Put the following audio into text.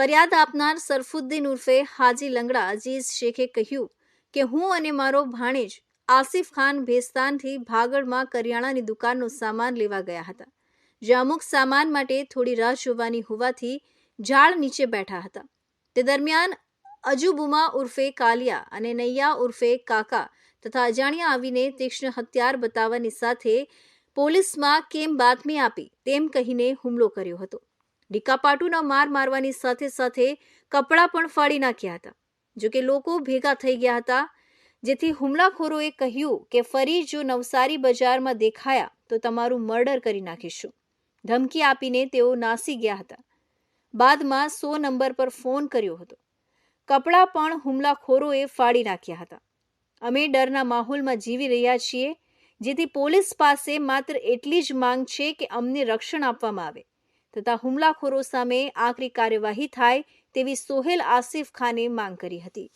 ફરિયાદ આપનાર સરફુદ્દીન ઉર્ફે હાજી લંગડા અજીઝ શેખે કહ્યું કે, હું અને મારો ભાણેજ આસિફ ખાન ભેસ્તાનથી ભાગળમાં કરિયાણાની દુકાનનો સામાન લેવા ગયા હતા, જે અમુક સામાન માટે થોડી રાહ જોવાની હોવાથી ઝાડ નીચે બેઠા હતા. તે દરમિયાન અજુબુમા ઉર્ફે કાલિયા અને નૈયા ઉર્ફે કાકા તથા અજાણ્યા આવીને તીક્ષ્ણ હથિયાર બતાવવાની સાથે પોલીસમાં કેમ બાતમી આપી તેમ કહીને હુમલો કર્યો હતો. ડીકાપાટુના માર મારવાની સાથે સાથે કપડાં પણ ફાડી નાખ્યા હતા. જો કે લોકો ભેગા થઈ ગયા હતા. જેથી હુમલાખોરોએ કહ્યું કે ફરી જો નવસારી બજારમાં દેખાયા તો તમારું મર્ડર કરી નાખીશું. ધમકી આપીને તેઓ નાસી ગયા હતા. બાદમાં સો નંબર પર ફોન કર્યો હતો. કપડાં પણ હુમલાખોરોએ ફાડી નાખ્યા હતા. અમે ડરના માહોલમાં જીવી રહ્યા છીએ, જેથી પોલીસ પાસે માત્ર એટલી જ માંગ છે કે અમને રક્ષણ આપવામાં આવે. તથા હુમલાખોરો સામે આકરી કાર્યવાહી થાય તેવી સોહેલ આસિફ ખાને માંગ કરી હતી.